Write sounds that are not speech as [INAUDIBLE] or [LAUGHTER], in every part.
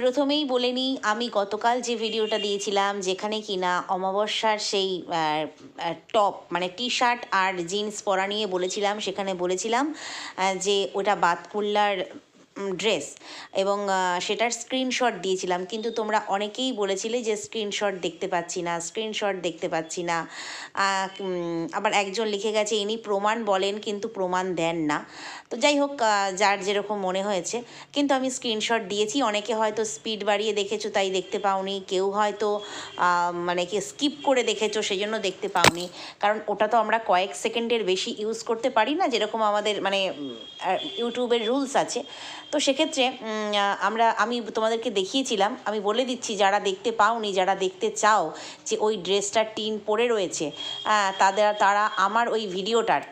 প্রথমেই বলে নিই, আমি গতকাল যে ভিডিওটা দিয়েছিলাম, যেখানে কিনা অমাবস্যার সেই টপ মানে টি শার্ট আর জিন্স পরা নিয়ে বলেছিলাম, সেখানে বলেছিলাম যে ওটা বাতকুল্লার ড্রেস এবং সেটার স্ক্রিনশট দিয়েছিলাম। কিন্তু তোমরা অনেকেই বলেছিলে যে স্ক্রিনশট দেখতে পাচ্ছি না স্ক্রিনশট দেখতে পাচ্ছি না। আবার একজন লিখে গেছে, ইনি প্রমাণ বলেন, কিন্তু প্রমাণ দেন না। তো যাই হোক যার যেরকম মনে হয়েছে। কিন্তু আমি স্ক্রিনশট দিয়েছি। অনেকে হয়তো স্পিড বাড়িয়ে দেখেছ, তাই দেখতে পাওনি। কেউ হয়তো মানে কি স্কিপ করে দেখেছ সেই জন্য দেখতে পাওনি। কারণ ওটা তো আমরা কয়েক সেকেন্ডের বেশি ইউজ করতে পারি না, যেরকম আমাদের মানে ইউটিউবের রুলস আছে। তো সেক্ষেত্রে আমরা, আমি তোমাদেরকে দেখিয়েছিলাম, আমি বলে দিচ্ছি যারা দেখতে পাওনি, যারা দেখতে চাও যে ওই ড্রেসটার টিন পরে রয়েছে তাদের, তারা আমার ওই ভিডিওটার,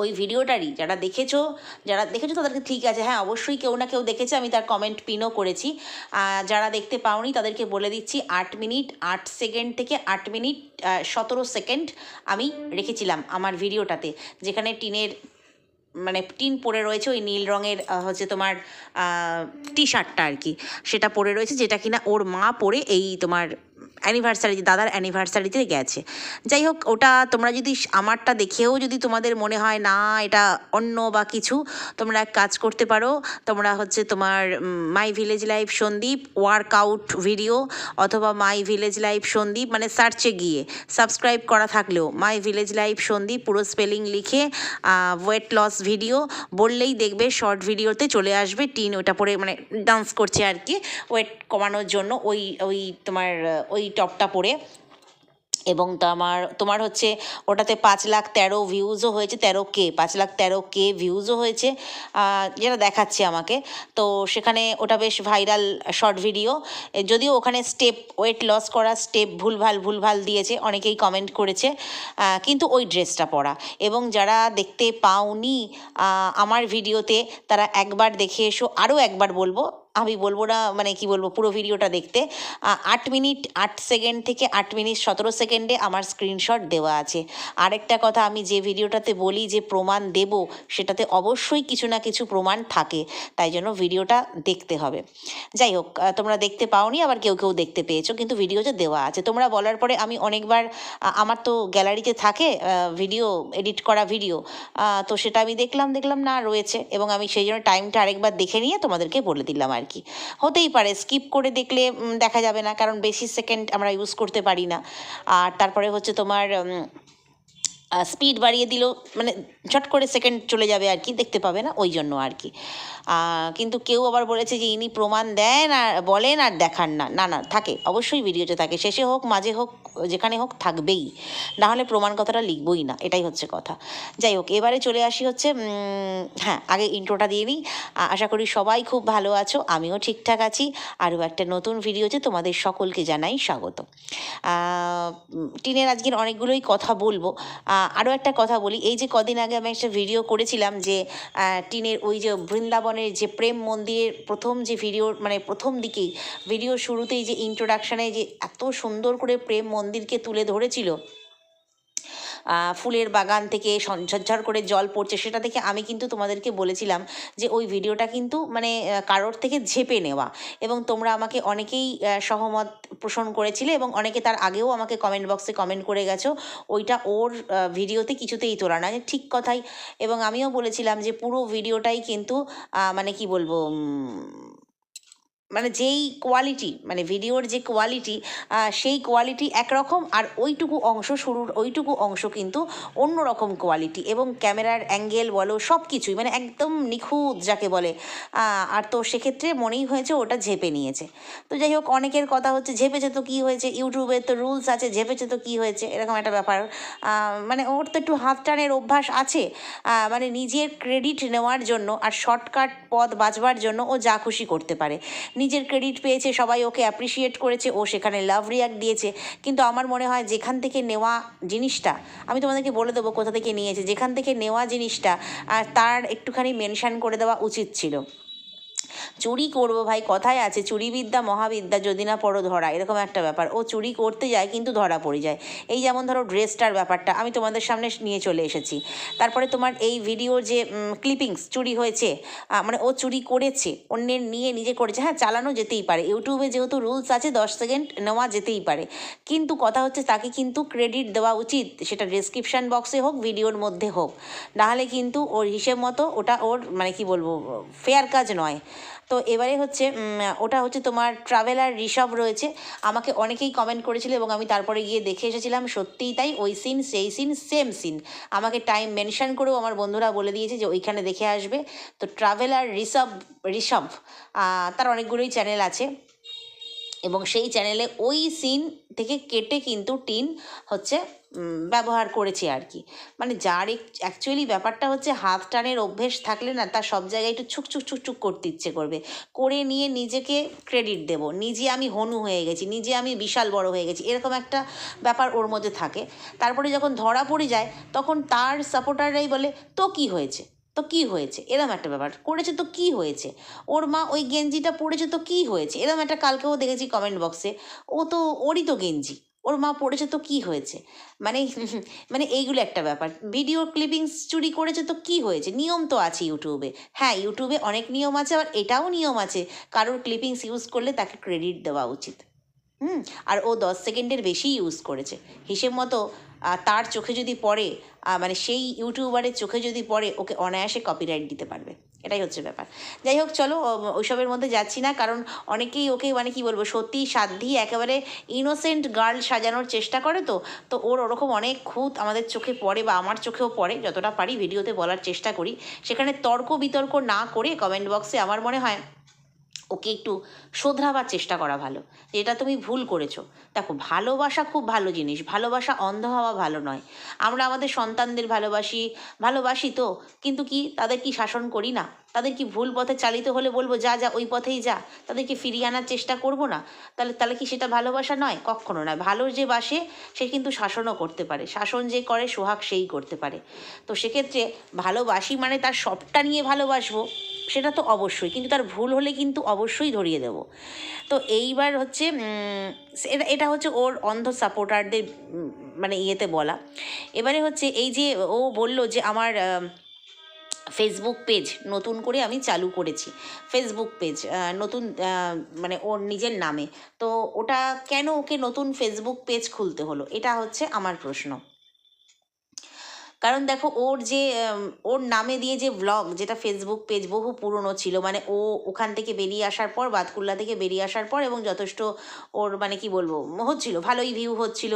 ওই ভিডিওটারই যারা দেখেছ যারা দেখেছ তাদেরকে ঠিক আছে হ্যাঁ অবশ্যই কেউ না কেউ দেখেছে, আমি তার কমেন্ট পিনও করেছি। যারা দেখতে পাওনি তাদেরকে বলে দিচ্ছি, আট মিনিট, আট সেকেন্ড থেকে আট মিনিট সতেরো সেকেন্ড আমি রেখেছিলাম আমার ভিডিওটাতে, যেখানে টিনের মানে টিন পরে রয়েছে, ওই নীল রঙের হচ্ছে তোমার টি শার্টটা আর কি। সেটা পরে রয়েছে, যেটা কিনা ওর মা পরে এই তোমার অ্যানিভার্সারি দাদার অ্যানিভার্সারিতে গেছে। যাই হোক, ওটা তোমরা যদি আমারটা দেখেও যদি তোমাদের মনে হয়, না, এটা অন্য বা কিছু, তোমরা এক কাজ করতে পারো। তোমরা হচ্ছে তোমার my village life Sandeep workout video অথবা মাই ভিলেজ লাইফ সন্দীপ মানে সার্চে গিয়ে সাবস্ক্রাইব করা থাকলেও মাই ভিলেজ লাইফ সন্দীপ পুরো স্পেলিং লিখে ওয়েট লস ভিডিও বললেই দেখবে শর্ট ভিডিওতে চলে আসবে। টিন ওটা পরে মানে ডান্স করছে আর কি। ওয়েট কমানোর জন্য ওই ওই তোমার, ওই টপটা পরে এবং তো আমার, তোমার হচ্ছে ওটাতে পাঁচ লাখ তেরো ভিউজও হয়েছে, তেরো কে, পাঁচ লাখ তেরো কে ভিউজও হয়েছে যেটা দেখাচ্ছে আমাকে। তো সেখানে ওটা বেশ ভাইরাল শর্ট ভিডিও যদিও ওখানে স্টেপ ওয়েট লস করা স্টেপ ভুলভাল ভুলভাল দিয়েছে, অনেকেই কমেন্ট করেছে কিন্তু ওই ড্রেসটা পরা। এবং যারা দেখতে পাওনি আমার ভিডিওতে তারা একবার দেখে এসো, আরও একবার বলব আমি বলব না মানে কি বলব, পুরো ভিডিওটা দেখতে। আট মিনিট, আট সেকেন্ড থেকে আট মিনিট সতেরো সেকেন্ডে আমার স্ক্রিনশট দেওয়া আছে। আরেকটা কথা, আমি যে ভিডিওটাতে বলি যে প্রমাণ দেব, সেটাতে অবশ্যই কিছু না কিছু প্রমাণ থাকে। তাই জন্য ভিডিওটা দেখতে হবে। যাই হোক তোমরা দেখতে পাওনি, আবার কেউ কেউ দেখতে পেয়েছ, কিন্তু ভিডিওতে দেওয়া আছে। তোমরা বলার পরে আমি অনেকবার আমার তো গ্যালারিতে থাকে ভিডিও এডিট করা ভিডিও তো সেটা আমি দেখলাম দেখলাম না, রয়েছে। এবং আমি সেই জন্য টাইমটা আরেকবার দেখে নিয়ে তোমাদেরকে বলে দিলাম আর কি। হতেই পারে স্কিপ করে দেখলে দেখা যাবে না, কারণ বেশি সেকেন্ড আমরা ইউজ করতে পারি না। আর তারপরে হচ্ছে তোমার স্পিড বাড়িয়ে দিল মানে চট করে সেকেন্ড চলে যাবে আর কি, দেখতে পাবে না, ওই জন্য আর কি। কিন্তু কেউ আবার বলেছে যে ইনি প্রমাণ দেন আর বলেন আর দেখান না। না না, থাকে, অবশ্যই ভিডিওতে থাকে, শেষে হোক, মাঝে হোক, যেখানে হোক থাকবেই। না হলে প্রমাণ কথাটা লিখবই না, এটাই হচ্ছে কথা। যাই হোক, এবারে চলে আসি হচ্ছে হ্যাঁ আগে ইন্ট্রোটা দিয়ে নিই। আশা করি সবাই খুব ভালো আছো, আমিও ঠিকঠাক আছি। আরও একটা নতুন ভিডিওতে তোমাদের সকলকে জানাই স্বাগত। টিনের আজকের অনেকগুলোই কথা বলব। আরও একটা কথা বলি, এই যে কদিন আগে আমি একটা ভিডিও করেছিলাম যে টিনের ওই যে বৃন্দাবনের যে প্রেম মন্দিরের প্রথম যে ভিডিও মানে প্রথম দিকেই ভিডিও শুরুতেই যে ইন্ট্রোডাকশানে যে এত সুন্দর করে প্রেম মন্দিরকে তুলে ধরেছিল ফুলের বাগান থেকে ঝরঝর করে জল পড়ছে, সেটা দেখে আমি কিন্তু তোমাদেরকে বলেছিলাম যে ওই ভিডিওটা কিন্তু মানে কারোর থেকে ঝেপে নেওয়া। এবং তোমরা আমাকে অনেকেই সহমত পোষণ করেছিলে এবং অনেকে তার আগেও আমাকে কমেন্ট বক্সে কমেন্ট করে গেছো। ওইটা ওর ভিডিওতে কিছুতেই তোলা না ঠিক কথাই। এবং আমিও বলেছিলাম যে পুরো ভিডিওটাই কিন্তু মানে কি বলব মানে যেই কোয়ালিটি মানে ভিডিওর যে কোয়ালিটি সেই কোয়ালিটি একরকম আর ওইটুকু অংশ শুরুর, ওইটুকু অংশ কিন্তু অন্য রকম কোয়ালিটি এবং ক্যামেরার অ্যাঙ্গেল বলো সব কিছুই মানে একদম নিখুঁত যাকে বলে আর তো সেক্ষেত্রে মনেই হয়েছে ওটা ঝেপে নিয়েছে। তো যাই হোক, অনেকের কথা হচ্ছে ঝেপেছে তো কী হয়েছে? ইউটিউবের তো রুলস আছে, ঝেপেছে তো কী হয়েছে? এরকম একটা ব্যাপার। মানে ওর তো একটু হাত টানের অভ্যাস আছে মানে নিজের ক্রেডিট নেওয়ার জন্য আর শর্টকাট পথ বাঁচবার জন্য ও যা খুশি করতে পারে। নিজের ক্রেডিট পেয়েছে, সবাই ওকে অ্যাপ্রিসিয়েট করেছে, ও সেখানে লাভ রিয়াক্ট দিয়েছে। কিন্তু আমার মনে হয় যেখান থেকে নেওয়া জিনিসটা, আমি তোমাদেরকে বলে দেবো কোথা থেকে নিয়েছে, যেখান থেকে নেওয়া জিনিসটা আর তার একটুখানি মেনশান করে দেওয়া উচিত ছিল। চুরি করব ভাই কথায় আছে, চুরিবিদ্যা মহাবিদ্যা যদি না পড়ো ধরা, এরকম একটা ব্যাপার। ও চুরি করতে যায় কিন্তু ধরা পড়ে যায়। এই যেমন ধরো ড্রেসটার ব্যাপারটা, আমি তোমাদের সামনে নিয়ে চলে এসেছি। তারপরে তোমার এই ভিডিওর যে ক্লিপিংস চুরি হয়েছে মানে ও চুরি করেছে, অন্যের নিয়ে নিজে করেছে হ্যাঁ চালানো যেতেই পারে। ইউটিউবে যেহেতু রুলস আছে, দশ সেকেন্ড নেওয়া যেতেই পারে। কিন্তু কথা হচ্ছে তাকে কিন্তু ক্রেডিট দেওয়া উচিত, সেটা ডেসক্রিপশান বক্সে হোক ভিডিওর মধ্যে হোক। নাহলে কিন্তু ওর হিসেব মতো ওটা ওর মানে কি বলব ফেয়ার কাজ নয়। তো এবারে হচ্ছে ওটা হচ্ছে তোমার ট্রাভেলার ঋষভ রয়েছে। আমাকে অনেকেই কমেন্ট করেছিল এবং আমি তারপরে গিয়ে দেখে এসেছিলাম, সত্যিই তাই? ওই সিন সেই সিন সেম সিন আমাকে টাইম মেনশন করেও আমার বন্ধুরা বলে দিয়েছে যে ওইখানে দেখে আসবে। তো ট্রাভেলার ঋষভ ঋষভ তার অনেকগুলোই চ্যানেল আছে। এবং সেই চ্যানেলে ওই সিন থেকে কেটে কিন্তু টিন হচ্ছে ব্যবহার করেছে আর কি। মানে যার অ্যাকচুয়ালি ব্যাপারটা হচ্ছে হাত টানের অভ্যেস থাকলে না তার সব জায়গায় একটু ছুক ছুক ছুক ছুক করতে ইচ্ছে করবে। করে নিয়ে নিজেকে ক্রেডিট দেব। নিজে আমি হনু হয়ে গেছি, নিজে আমি বিশাল বড় হয়ে গেছি, এরকম একটা ব্যাপার ওর মধ্যে থাকে। তারপরে যখন ধরা পড়ে যায়, তখন তার সাপোর্টাররাই বলে, তো কি হয়েছে? তো কি হয়েছে? এরম একটা ব্যাপার। করেছে তো কি হয়েছে? ওর মা ওই গেঞ্জিটা পরেছে তো কি হয়েছে? এরম একটা কালকেও দেখেছি কমেন্ট বক্সে ও তো, ওরই তো গেঞ্জি। ওর মা পড়েছে তো কি হয়েছে? মানে [LAUGHS] মানে এইগুলো একটা ব্যাপার। ভিডিও ক্লিপিংস চুরি করেছে তো কি হয়েছে? নিয়ম তো আছে ইউটিউবে হ্যাঁ ইউটিউবে অনেক নিয়ম আছে, আবার এটাও নিয়ম আছে। কারোর ক্লিপিংস ইউজ করলে তাকে ক্রেডিট দেওয়া উচিত। হুম, আর ও দশ সেকেন্ডের বেশি ইউজ করেছে। হিসেব মতো তার চোখে যদি পড়ে মানে সেই ইউটিউবারের চোখে যদি পড়ে, ওকে অনায়াসে কপিরাইট দিতে পারবে। এটাই হচ্ছে ব্যাপার। যাই হোক, চলো ওইসবের মধ্যে যাচ্ছি না, কারণ অনেকেই ওকে মানে কি বলব, সত্যি সাধ্যি, একেবারে ইনোসেন্ট গার্ল সাজানোর চেষ্টা করে তো। তো ওর ওরকম অনেক খুঁত আমাদের চোখে পড়ে বা আমার চোখেও পড়ে, যতটা পারি ভিডিওতে বলার চেষ্টা করি। সেখানে তর্ক বিতর্ক না করে কমেন্ট বক্সে আমার মনে হয় ওকে একটু শোধরাবার চেষ্টা করা ভালো। এটা তুমি ভুল করেছ। দেখো, ভালোবাসা খুব ভালো জিনিস। ভালোবাসা অন্ধ হওয়া ভালো নয়। আমরা আমাদের সন্তানদের ভালোবাসি ভালোবাসি তো। কিন্তু কি, তাদের কি শাসন করি না? তাদের কি ভুল পথে চালিত হলে বলব, যা যা, ওই পথেই যা। তাদেরকে ফিরিয়ে আনার চেষ্টা করব না। তাহলে তাহলে কি সেটা ভালোবাসা নয়? কখনো নয়। ভালো যে বাসে, সে কিন্তু শাসনও করতে পারে। শাসন যে করে, সোহাগ সেই করতে পারে। তো সেক্ষেত্রে ভালোবাসি মানে তার সবটা নিয়ে ভালোবাসবো, সেটা তো অবশ্যই। কিন্তু তার ভুল হলে কিন্তু অবশ্যই ধরিয়ে দেবো। তো এইবার হচ্ছে এটা এটা হচ্ছে ওর অন্ধ সাপোর্টারদের মানে ইয়েতে বলা। এবারে হচ্ছে এই যে ও বলল যে, আমার ফেসবুক পেজ নতুন করে আমি চালু করেছি। ফেসবুক পেজ নতুন মানে ওর নিজের নামে। তো ওটা কেন ওকে নতুন ফেসবুক পেজ খুলতে হলো? এটা হচ্ছে আমার প্রশ্ন। কারণ দেখো, ওর যে ওর নামে দিয়ে যে ব্লগ যেটা ফেসবুক পেজ বহু পুরনো ছিল মানে ও ওখান থেকে বেরিয়ে আসার পর, বাতকুল্লা থেকে বেরিয়ে আসার পর, এবং যথেষ্ট ওর মানে কি বলব, হচ্ছিল, ভালোই ভিউ হচ্ছিল,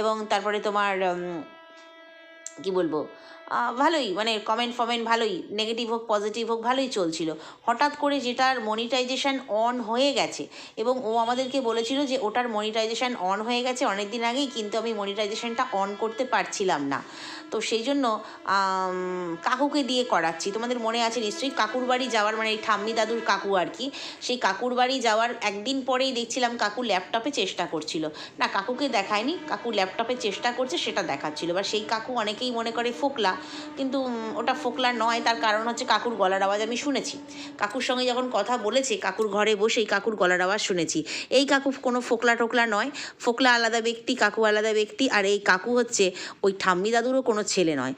এবং তারপরে তোমার কি বলব ভালোই মানে কমেন্ট ফমেন্ট ভালোই নেগেটিভ হোক পজিটিভ হোক, ভালোই চলছিল। হঠাৎ করে যেটার মনিটাইজেশন অন হয়ে গেছে, এবং ও আমাদেরকে বলেছিল যে ওটার মনিটাইজেশান অন হয়ে গেছে অনেক দিন আগেই, কিন্তু আমি মনিটাইজেশানটা অন করতে পারছিলাম না। তো সেই জন্য কাকুকে দিয়ে করাচ্ছি। তোমাদের মনে আছে নিশ্চয়ই, কাকুর বাড়ি যাওয়ার মানে এই ঠাম্মি দাদুর কাকু আর কি, সেই কাকুর বাড়ি যাওয়ার একদিন পরেই দেখছিলাম কাকু ল্যাপটপে চেষ্টা করছিল। না, কাকুকে দেখায়নি, কাকু ল্যাপটপে চেষ্টা করছে, সেটা দেখাচ্ছিল। এবার সেই কাকু অনেকেই মনে করে ফোকলা কিন্তু ওটা ফোকলা নয়, তার কারণ হচ্ছে কাকুর গলার আওয়াজ আমি শুনেছি। কাকুর সঙ্গে যখন কথা বলেছে, কাকুর ঘরে বসেই কাকুর গলার আওয়াজ শুনেছি। এই কাকু কোনো ফোকলা টোকলা নয়, ফোকলা আলাদা ব্যক্তি, কাকু আলাদা ব্যক্তি, আর এই কাকু হচ্ছে ওই ঠাম্মি দাদুরও কোনো ছেলে নয়।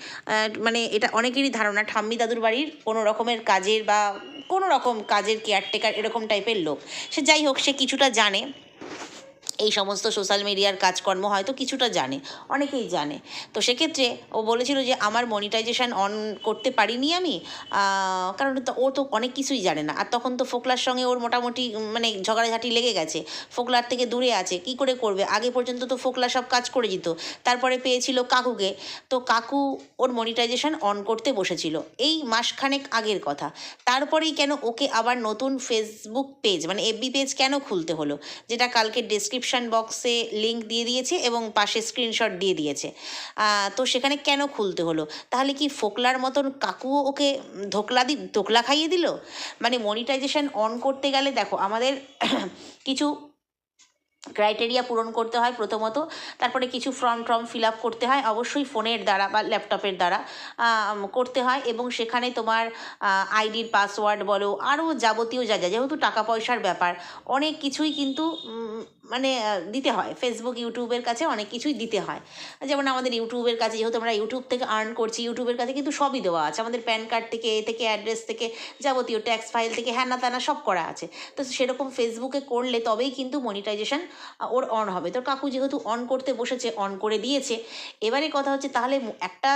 মানে এটা অনেকেরই ধারণা, ঠাম্মি দাদুর বাড়ির কোনো রকমের কাজের বা কোনো রকম কাজের কেয়ারটেকার এরকম টাইপের লোক। সে যাই হোক, সে কিছুটা জানে। এই সমস্ত সোশ্যাল মিডিয়ার কাজকর্ম হয়তো কিছুটা জানে, অনেকেই জানে। তো সেক্ষেত্রে ও বলেছিল যে, আমার মনিটাইজেশন অন করতে পারিনি আমি কারণ ও তো অনেক কিছুই জানে না। আর তখন তো ফোকলার সঙ্গে ওর মোটামুটি মানে ঝগড়াঝাটি লেগে গেছে। ফোকলার থেকে দূরে আছে, কি করে করবে? আগে পর্যন্ত তো ফোকলা সব কাজ করে যেত। তারপরে পেয়েছিল কাকুকে। তো কাকু ওর মনিটাইজেশন অন করতে বসেছিল। এই মাসখানেক আগের কথা। তারপরেই কেন ওকে আবার নতুন ফেসবুক পেজ মানে এফবি পেজ কেন খুলতে হলো? যেটা কালকে ডেসক্রিপশন বক্সে লিঙ্ক দিয়ে দিয়েছে এবং পাশে স্ক্রিনশট দিয়ে দিয়েছে। তো সেখানে কেন খুলতে হলো? তাহলে কি ফোকলার মতন কাকুও ওকে ধোকলা দি, ধোকলা খাইয়ে দিল? মানে মনিটাইজেশন অন করতে গেলে দেখো, আমাদের [CLEARS THROAT] কিছু ক্রাইটেরিয়া পূরণ করতে হয় প্রথমত। তারপরে কিছু ফর্ম টর্ম ফিল আপ করতে হয়, অবশ্যই ফোনের দ্বারা বা ল্যাপটপের দ্বারা করতে হয় এবং সেখানে তোমার আইডির পাসওয়ার্ড বলো, আরও যাবতীয় যা যা, যেহেতু টাকা পয়সার ব্যাপার, অনেক কিছুই কিন্তু মানে দিতে হয়। ফেসবুক ইউটিউবের কাছে অনেক কিছুই দিতে হয়। যেমন আমাদের ইউটিউবের কাছে যেহেতু আমরা ইউটিউব থেকে আর্ন করছি ইউটিউবের কাছে কিন্তু সবই দেওয়া আছে। আমাদের প্যান কার্ড থেকে, এ থেকে অ্যাড্রেস থেকে যাবতীয় ট্যাক্স ফাইল থেকে হ্যানা ত্যানা সব করা আছে। তো সেরকম ফেসবুকে করলে তবেই কিন্তু মনিটাইজেশন ওর অন হবে। তোর কাকু যেহেতু অন করতে বসেছে অন করে দিয়েছে, এবারে কথা হচ্ছে তাহলে একটা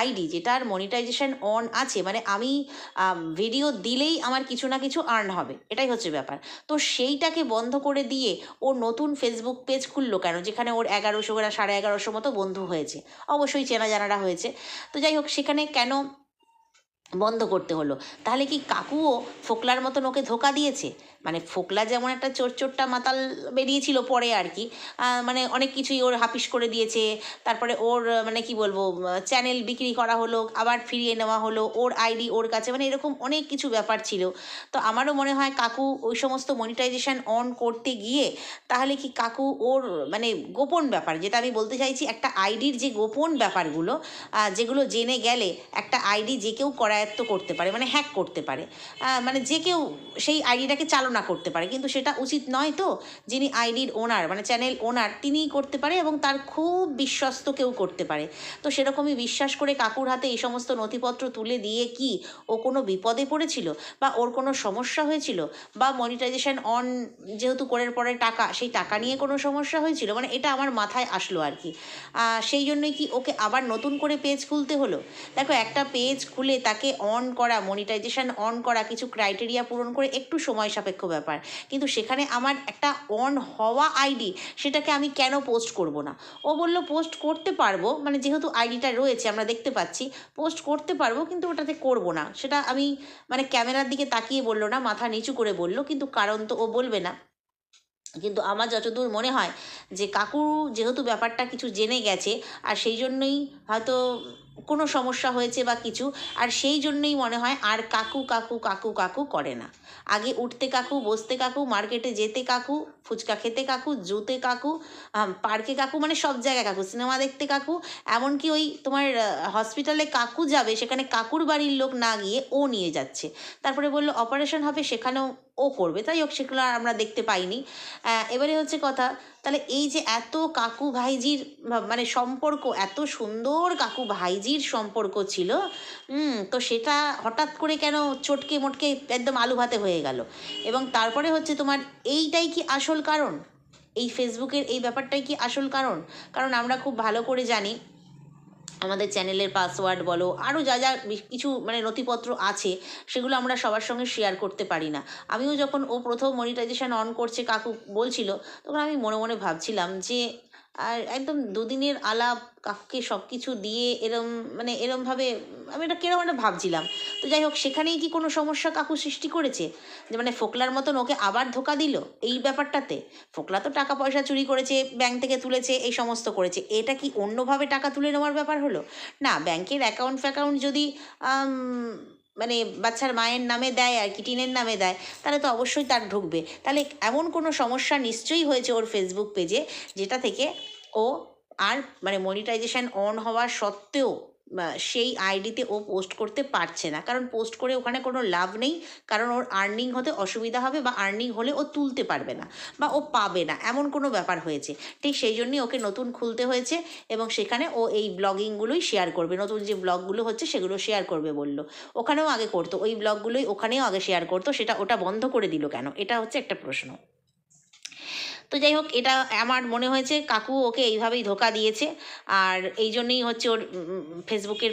আইডি যেটার মনিটাইজেশন অন আছে মানে আমি ভিডিও দিলেই আমার কিছু না কিছু আর্ন হবে। এটাই হচ্ছে ব্যাপার। তো সেইটাকে বন্ধ করে দিয়ে ও নতুন ফেসবুক পেজ খুললো কেন? যেখানে ওর এগারোশো সাড়ে এগারোশো মতো বন্ধু হয়েছে। অবশ্যই চেনা জানারা হয়েছে। তো যাই হোক, সেখানে কেন বন্ধ করতে হলো। তাহলে কি কাকুও ফোকলার মতন ওকে ধোকা দিয়েছে? মানে ফোকলা যেমন একটা চোর চোরটা মাতাল বেরিয়েছিল পরে আর কি মানে অনেক কিছুই ওর হাপিস করে দিয়েছে। তারপরে ওর মানে কি বলব, চ্যানেল বিক্রি করা হলো, আবার ফিরিয়ে নেওয়া হলো, ওর আইডি, ওর কাছে মানে এরকম অনেক কিছু ব্যাপার ছিল। তো আমারও মনে হয় কাকু ওই সমস্ত মনিটাইজেশান অন করতে গিয়ে, তাহলে কি কাকু ওর মানে গোপন ব্যাপার, যেটা আমি বলতে চাইছি, একটা আইডির যে গোপন ব্যাপারগুলো যেগুলো জেনে গেলে, একটা আইডি যে কেউ করায়ত্ত করতে পারে মানে হ্যাক করতে পারে। মানে যে কেউ সেই আইডিটাকে চালনা করতে পারে, কিন্তু সেটা উচিত নয় তো যিনি আইডির ওনার মানে চ্যানেল ওনার তিনিই করতে পারে এবং তার খুব বিশ্বস্ত কেউ করতে পারে। তো সেরকমই বিশ্বাস করে কাকুর হাতে এই সমস্ত নথিপত্র তুলে দিয়ে কি ও কোনো বিপদে পড়েছিল বা ওর কোনো সমস্যা হয়েছিল? বা মনিটাইজেশন অন যেহেতু করার পরে টাকা, সেই টাকা নিয়ে কোনো সমস্যা হয়েছিল? মানে এটা আমার মাথায় আসলো আর কি। সেই জন্যই কি ওকে আবার নতুন করে পেজ খুলতে হলো? দেখো একটা পেজ খুলে তাকে অন করা মনিটাইজেশন অন করা কিছু ক্রাইটেরিয়া পূরণ করে একটু সময় সাপেক্ষ ব্যাপার। কিন্তু সেখানে আমার একটা অন হওয়া আইডি সেটাকে আমি কেন পোস্ট করব না? ও বলল পোস্ট করতে পারব। মানে যেহেতু আইডিটা রয়েছে, আমরা দেখতে পাচ্ছি পোস্ট করতে পারব, কিন্তু ওটাতে করব না। সেটা আমি মানে ক্যামেরার দিকে তাকিয়ে বলল না, মাথা নিচু করে বলল, কিন্তু কারণ তো ও বলবে না। কিন্তু আমার যতদূর মনে হয় যে কাকু যেহেতু ব্যাপারটা কিছু জেনে গেছে, আর সেই জন্যই হয়তো কোনো সমস্যা হয়েছে বা কিছু, আর সেই জন্যই মনে হয় আর কাকু কাকু কাকু কাকু করে না। আগে উঠতে কাকু, বসতে কাকু, মার্কেটে যেতে কাকু ফুচকা খেতে কাকু, জুতে কাকু পার্কে কাকু মানে সব জায়গায় কাকু, সিনেমা দেখতে কাকু, এমনকি ওই তোমার হসপিটালে কাকু যাবে, সেখানে কাকুর বাড়ির লোক না গিয়ে ও নিয়ে যাচ্ছে। তারপরে বলল অপারেশন হবে, সেখানেও ও করবে। তাই হোক, সেগুলো আর আমরা দেখতে পাইনি। এবারে হচ্ছে কথা, তাহলে এই যে এত কাকু ভাইজির মানে সম্পর্ক, এত সুন্দর কাকু ভাইজির সম্পর্ক ছিল তো সেটা হঠাৎ করে কেন চটকে মোটকে একদম আলু ভাতে হয়ে গেল? এবং তারপরে হচ্ছে তোমার, এইটাই কি আসল কারণ? এই ফেসবুকের এই ব্যাপারটাই কি আসল কারণ? কারণ আমরা খুব ভালো করে জানি, আমাদের চ্যানেলের পাসওয়ার্ড বলো, আরও যা যা কিছু মানে নথিপত্র আছে, সেগুলো আমরা সবার সঙ্গে শেয়ার করতে পারি না। আমিও যখন ও প্রথম মনিটাইজেশান অন করছে কাকু বলছিল, তখন আমি মনে মনে ভাবছিলাম যে আর একদম দুদিনের আলাপ, কাককে সব কিছু দিয়ে এরম মানে এরমভাবে আমি এটা কিরম একটা ভাবছিলাম। তো যাই হোক, সেখানেই কি কোনো সমস্যা কাকু সৃষ্টি করেছে? যে মানে ফোকলার মতন ওকে আবার ধোকা দিল এই ব্যাপারটাতে? ফোকলা তো টাকা পয়সা চুরি করেছে, ব্যাংক থেকে তুলেছে, এই সমস্ত করেছে। এটা কি অন্যভাবে টাকা তুলে নেওয়ার ব্যাপার হলো? না, ব্যাংকের অ্যাকাউন্ট ফ্যাকাউন্ট যদি মানে বাচ্চার মায়ের নামে দেয় আর কি, টিনের নামে দেয়, তাহলে তো অবশ্যই তার ঢুকবে। তাহলে এমন কোনো সমস্যা নিশ্চয়ই হয়েছে ওর ফেসবুক পেজে যেটা থেকে ও আর মানে মনিটাইজেশান অন হওয়া সত্ত্বেও সেই আইডিতে ও পোস্ট করতে পারছে না। কারণ পোস্ট করে ওখানে কোনো লাভ নেই। কারণ ওর আর্নিং হতে অসুবিধা হবে বা আর্নিং হলে ও তুলতে পারবে না বা ও পাবে না। এমন কোনো ব্যাপার হয়েছে। ঠিক সেই জন্যই ওকে নতুন খুলতে হয়েছে এবং সেখানে ও এই ব্লগিংগুলোই শেয়ার করবে। নতুন যে ব্লগগুলো হচ্ছে সেগুলো শেয়ার করবে বলল। ওখানেও আগে করতো। ওই ব্লগগুলোই ওখানেও আগে শেয়ার করতো। সেটা ওটা বন্ধ করে দিল কেন? এটা হচ্ছে একটা প্রশ্ন। তো যাই হোক, এটা আমার মনে হয়েছে, কাকু ওকে এইভাবেই ধোকা দিয়েছে। আর এই জন্যই হচ্ছে ওর ফেসবুকের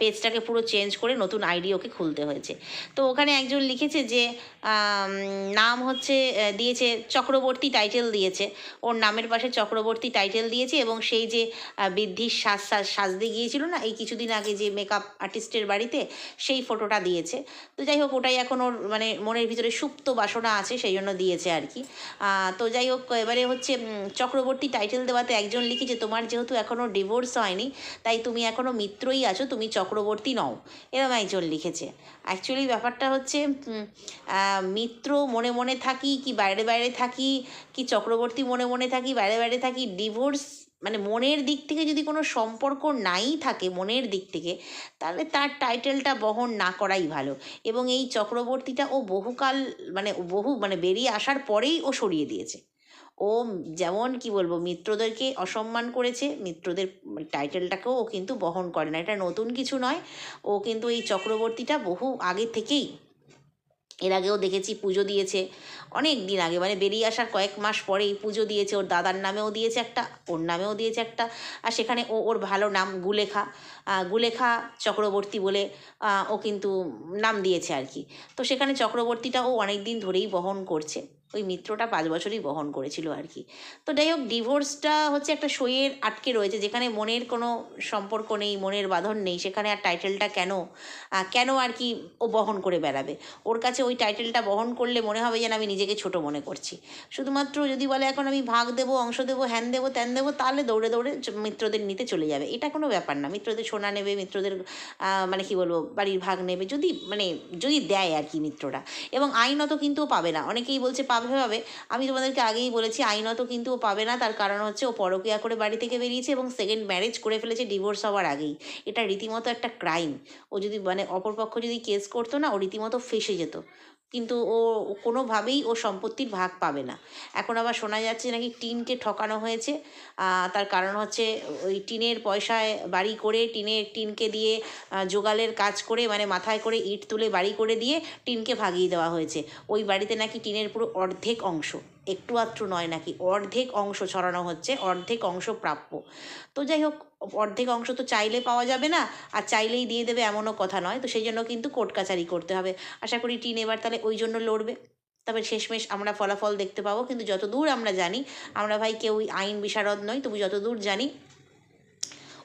পেজটাকে পুরো চেঞ্জ করে নতুন আইডি ওকে খুলতে হয়েছে। তো ওখানে একজন লিখেছে যে নাম হচ্ছে দিয়েছে চক্রবর্তী টাইটেল দিয়েছে। ওর নামের পাশে চক্রবর্তী টাইটেল দিয়েছে এবং সেই যে বৃদ্ধির সাজ সাজ, সাজতে গিয়েছিল না, এই কিছুদিন আগে যে মেকআপ আর্টিস্টের বাড়িতে, সেই ফটোটা দিয়েছে। তো যাই হোক, ওটাই এখন ওর মানে মনের ভিতরে সুপ্ত বাসনা আছে, সেই জন্য দিয়েছে আর কি। তো যাই হোক এবারে হচ্ছে চক্রবর্তী টাইটেল দেওয়াতে একজন লিখেছে তোমার যেহেতু এখনও ডিভোর্স হয়নি, তাই তুমি এখনও মিত্রই আছো, তুমি চক্রবর্তী নও। এরকম একজন লিখেছে। অ্যাকচুয়ালি ব্যাপারটা হচ্ছে মিত্র মনে মনে থাকি কি বাইরে বাইরে থাকি, কি চক্রবর্তী মনে মনে থাকি বাইরে বাইরে থাকি ডিভোর্স মানে মনের দিক থেকে যদি কোনো সম্পর্ক নাই থাকে, মনের দিক থেকে, তাহলে তার টাইটেলটা বহন না করাই ভালো। এবং এই চক্রবর্তীটা ও বহুকাল মানে বহু মানে বেরিয়ে আসার পরেই ও সরিয়ে দিয়েছে। ও যেমন কি বলব, মিত্রদেরকে অসম্মান করেছে, মিত্রদের টাইটেলটাকেও ও কিন্তু বহন করে না। এটা নতুন কিছু নয়, ও কিন্তু এই চক্রবর্তীটা বহু আগে থেকেই, এর আগেও দেখেছি, পুজো দিয়েছে, অনেক দিন আগে মানে বেরিয়ে আসার কয়েক মাস পরেই পুজো দিয়েছে, ওর দাদার নামেও দিয়েছে একটা, ওর নামেও দিয়েছে একটা, আর সেখানে ও ওর ভালো নাম গুলেখা গুলেখা চক্রবর্তী বলে ও কিন্তু নাম দিয়েছে আর কি। তো সেখানে চক্রবর্তীটা ও অনেক দিন ধরেই বহন করছে। ওই মিত্রটা পাঁচ বছরই বহন করেছিল আর কি। তো যাই হোক ডিভোর্সটা হচ্ছে একটা সইয়ের আটকে রয়েছে, যেখানে মনের কোনো সম্পর্ক নেই, মনের বাঁধন নেই, সেখানে আর টাইটেলটা কেন কেন আর কি ও বহন করে বেড়াবে? ওর কাছে ওই টাইটেলটা বহন করলে মনে হবে যেন আমি নিজেকে ছোট মনে করছি। শুধুমাত্র যদি বলে এখন আমি ভাগ দেবো, অংশ দেবো হ্যান দেবো, ত্যান দেবো, তাহলে দৌড়ে দৌড়ে মিত্রদের নিতে চলে যাবে। এটা কোনো ব্যাপার না। মিত্রদের সোনা নেবে, মিত্রদের মানে কি বলব, বাড়ির ভাগ নেবে, যদি মানে যদি দেয় আর কি মিত্রটা এবং আইনত কিন্তু পাবে না। অনেকেই বলছে পাবে পাবে আমি তোমাদেরকে আগেই বলেছি আইনত কিন্তু ও পাবে না। তার কারণ হচ্ছে ও পরকিয়া করে বাড়ি থেকে বেরিয়েছে এবং সেকেন্ড ম্যারেজ করে ফেলেছে ডিভোর্স হওয়ার আগেই। এটা রীতিমতো একটা ক্রাইম ও যদি মানে অপরপক্ষ যদি কেস করতো না, ও রীতিমতো ফেসে যেত। কিন্তু ও কোনোভাবেই ও সম্পত্তির ভাগ পাবে না। এখন আবার শোনা যাচ্ছে নাকি টিনকে ঠকানো হয়েছে। তার কারণ হচ্ছে ওই টিনের পয়সায় বাড়ি করে টিনের টিনকে দিয়ে জোগালের কাজ করে মানে মাথায় করে ইট তুলে বাড়ি করে দিয়ে টিনকে ভাগিয়ে দেওয়া হয়েছে। ওই বাড়িতে নাকি টিনের পুরো অর্ধেক অংশ। একটু আধটু নয় নাকি? অর্ধেক অংশ ছড়ানো হচ্ছে, অর্ধেক অংশ প্রাপ্য। তো যাই হোক, অর্ধেক অংশ তো চাইলে পাওয়া যাবে না, আর চাইলেই দিয়ে দেবে এমনও কথা নয়। তো সেই জন্য কিন্তু কোর্ট কাছারি করতে হবে। আশা করি টিন এবার তাহলে ওই জন্য লড়বে। তবে শেষমেশ আমরা ফলাফল দেখতে পাবো। কিন্তু যতদূর আমরা জানি, আমরা ভাই কেউই আইন বিশারদ নই, তবু যতদূর জানি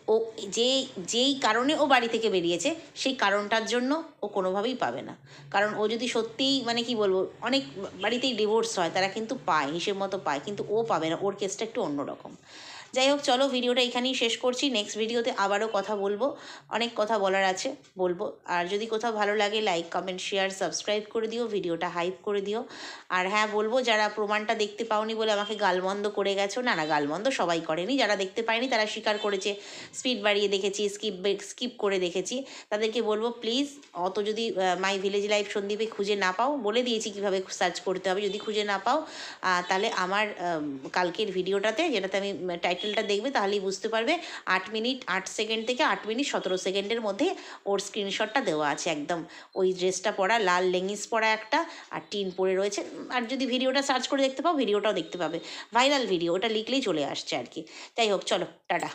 ও যে, যেই কারণে ও বাড়ি থেকে বেরিয়েছে, সেই কারণটার জন্য ও কোনোভাবেই পাবে না। কারণ ও যদি সত্যিই মানে কি বলব, অনেক বাড়িতেই ডিভোর্স হয়, তারা কিন্তু পায়, হিসেব মতো পায়, কিন্তু ও পাবে না, ওর কেসটা একটু অন্যরকম। যাই হোক চলো ভিডিওটা এখানেই শেষ করছি। নেক্সট ভিডিওতে আবারও কথা বলব। অনেক কথা বলার আছে, বলব। আর যদি কোথাও ভালো লাগে লাইক কমেন্ট শেয়ার সাবস্ক্রাইব করে দিও, ভিডিওটা হাইপ করে দিও। আর হ্যাঁ বলব, যারা প্রমাণটা দেখতে পাওনি বলে আমাকে গালমন্দ করে গেছো, না না, গালমন্দ সবাই করেনি। যারা দেখতে পায়নি, তারা স্বীকার করেছে। স্পিড বাড়িয়ে দেখেছি স্কিপ স্কিপ করে দেখেছি। তাদেরকে বলব প্লিজ অত যদি মাই ভিলেজ লাইফ সন্দীপে খুঁজে না পাও, বলে দিয়েছি কীভাবে সার্চ করতে হবে। যদি খুঁজে না পাও তাহলে আমার কালকের ভিডিওটাতে যেটাতে আমি টাইটেলটা দেখবে, তাহলেই বুঝতে পারবে। আট মিনিট, আট সেকেন্ড থেকে আট মিনিট, সতেরো সেকেন্ডের মধ্যে ওর স্ক্রিনশটটা দেওয়া আছে একদম। ওই ড্রেসটা পরা, লাল লেগিংস পরা একটা, আর টিন পরে রয়েছে। আর যদি ভিডিওটা সার্চ করে দেখতে পাও, ভিডিওটাও দেখতে পাবে। ভাইরাল ভিডিও ওটা লিখলেই চলে আসছে আর কি। যাই হোক, চলো, টাটা।